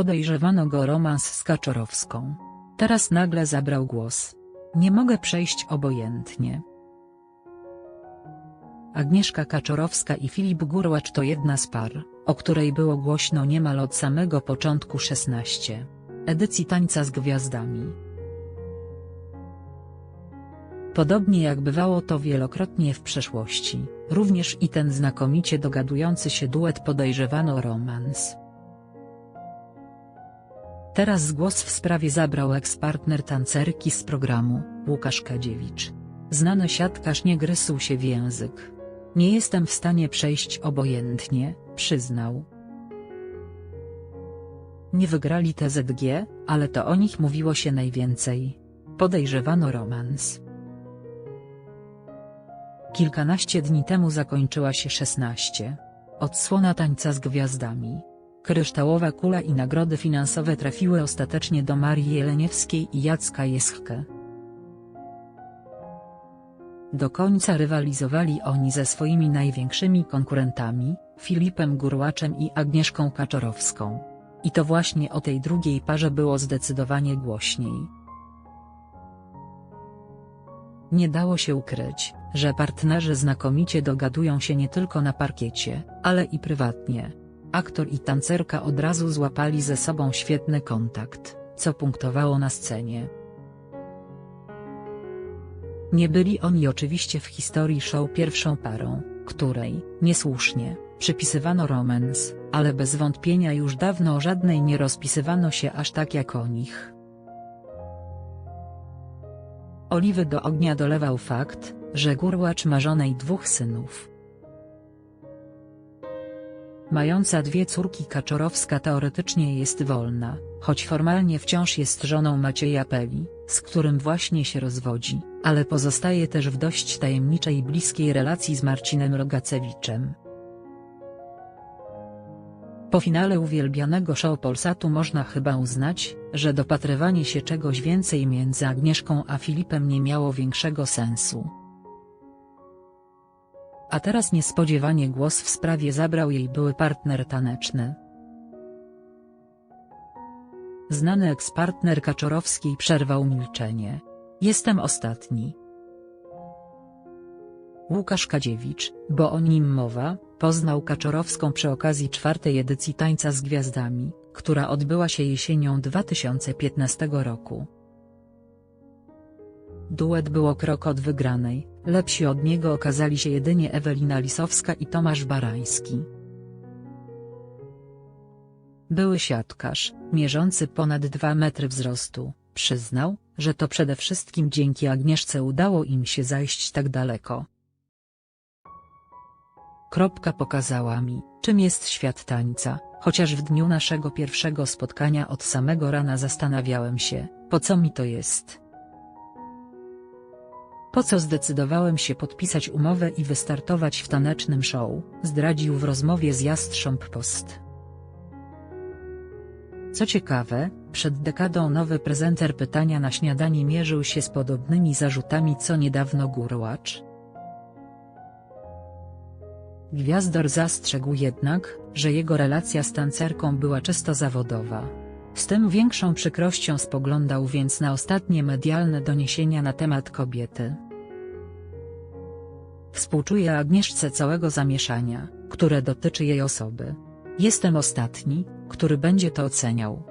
Podejrzewano go romans z Kaczorowską. Teraz nagle zabrał głos. Nie mogę przejść obojętnie. Agnieszka Kaczorowska i Filip Gurłacz to jedna z par, o której było głośno niemal od samego początku 16. Edycji Tańca z Gwiazdami. Podobnie jak bywało to wielokrotnie w przeszłości, również i ten znakomicie dogadujący się duet podejrzewano romans. Teraz głos w sprawie zabrał eks-partner tancerki z programu, Łukasz Kadziewicz. Znany siatkarz nie gryzł się w język. Nie jestem w stanie przejść obojętnie, przyznał. Nie wygrali TZG, ale to o nich mówiło się najwięcej. Podejrzewano romans. Kilkanaście dni temu zakończyła się 16. Odsłona tańca z gwiazdami. Kryształowa kula i nagrody finansowe trafiły ostatecznie do Marii Jeleniewskiej i Jacka Jeschke. Do końca rywalizowali oni ze swoimi największymi konkurentami, Filipem Gurłaczem i Agnieszką Kaczorowską. I to właśnie o tej drugiej parze było zdecydowanie głośniej. Nie dało się ukryć, że partnerzy znakomicie dogadują się nie tylko na parkiecie, ale i prywatnie. Aktor i tancerka od razu złapali ze sobą świetny kontakt, co punktowało na scenie. Nie byli oni oczywiście w historii show pierwszą parą, której, niesłusznie, przypisywano romans, ale bez wątpienia już dawno o żadnej nie rozpisywano się aż tak jak o nich. Oliwy do ognia dolewał fakt, że Gurłacz ma żonę i dwóch synów. Mająca dwie córki Kaczorowska teoretycznie jest wolna, choć formalnie wciąż jest żoną Macieja Peli, z którym właśnie się rozwodzi, ale pozostaje też w dość tajemniczej i bliskiej relacji z Marcinem Rogacewiczem. Po finale uwielbianego show Polsatu można chyba uznać, że dopatrywanie się czegoś więcej między Agnieszką a Filipem nie miało większego sensu. A teraz niespodziewanie głos w sprawie zabrał jej były partner taneczny. Znany ekspartner Kaczorowskiej przerwał milczenie. Jestem ostatni. Łukasz Kadziewicz, bo o nim mowa, poznał Kaczorowską przy okazji czwartej edycji Tańca z Gwiazdami, która odbyła się jesienią 2015 roku. Duet było krok od wygranej, lepsi od niego okazali się jedynie Ewelina Lisowska i Tomasz Barański. Były siatkarz, mierzący ponad 2 metry wzrostu, przyznał, że to przede wszystkim dzięki Agnieszce udało im się zajść tak daleko. Kropka pokazała mi, czym jest świat tańca, chociaż w dniu naszego pierwszego spotkania od samego rana zastanawiałem się, po co mi to jest. Po co zdecydowałem się podpisać umowę i wystartować w tanecznym show, zdradził w rozmowie z Jastrząb Post. Co ciekawe, przed dekadą nowy prezenter pytania na śniadanie mierzył się z podobnymi zarzutami co niedawno Gurłacz. Gwiazdor zastrzegł jednak, że jego relacja z tancerką była czysto zawodowa. Z tym większą przykrością spoglądał więc na ostatnie medialne doniesienia na temat kobiety. Współczuję Agnieszce całego zamieszania, które dotyczy jej osoby. Jestem ostatni, który będzie to oceniał.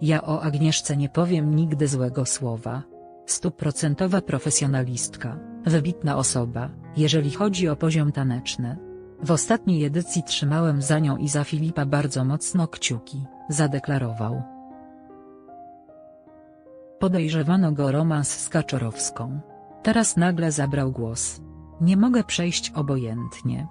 Ja o Agnieszce nie powiem nigdy złego słowa. Stuprocentowa profesjonalistka, wybitna osoba, jeżeli chodzi o poziom taneczny. W ostatniej edycji trzymałem za nią i za Filipa bardzo mocno kciuki, zadeklarował. Podejrzewano go romans z Kaczorowską. Teraz nagle zabrał głos. Nie mogę przejść obojętnie.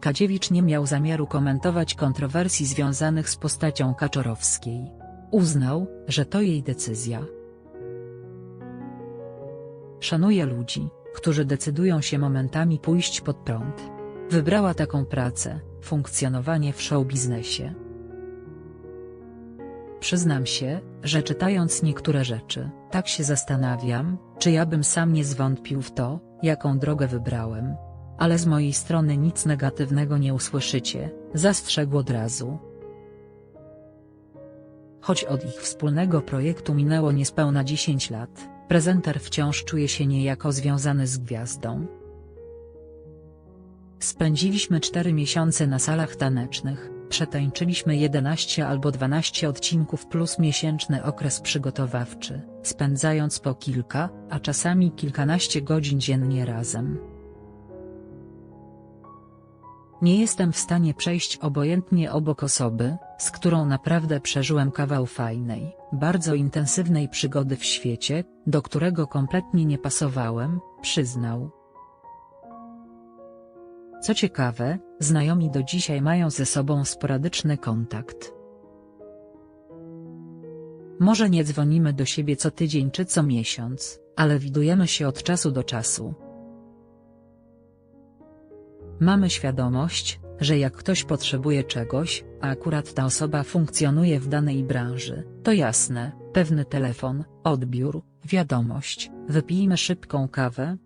Kadziewicz nie miał zamiaru komentować kontrowersji związanych z postacią Kaczorowskiej. Uznał, że to jej decyzja. Szanuje ludzi, którzy decydują się momentami pójść pod prąd. Wybrała taką pracę, funkcjonowanie w show biznesie. Przyznam się, że czytając niektóre rzeczy, tak się zastanawiam, czy ja bym sam nie zwątpił w to, jaką drogę wybrałem. ale z mojej strony nic negatywnego nie usłyszycie, zastrzegł od razu. Choć od ich wspólnego projektu minęło niespełna 10 lat, prezenter wciąż czuje się niejako związany z gwiazdą. Spędziliśmy 4 miesiące na salach tanecznych, przetańczyliśmy 11 albo 12 odcinków plus miesięczny okres przygotowawczy, spędzając po kilka, a czasami kilkanaście godzin dziennie razem. Nie jestem w stanie przejść obojętnie obok osoby, z którą naprawdę przeżyłem kawał fajnej, bardzo intensywnej przygody w świecie, do którego kompletnie nie pasowałem, przyznał. Co ciekawe, znajomi do dzisiaj mają ze sobą sporadyczny kontakt. Może nie dzwonimy do siebie co tydzień czy co miesiąc, ale widujemy się od czasu do czasu. Mamy świadomość, że jak ktoś potrzebuje czegoś, a akurat ta osoba funkcjonuje w danej branży, to jasne, pewny telefon, odbiór, wiadomość, wypijmy szybką kawę,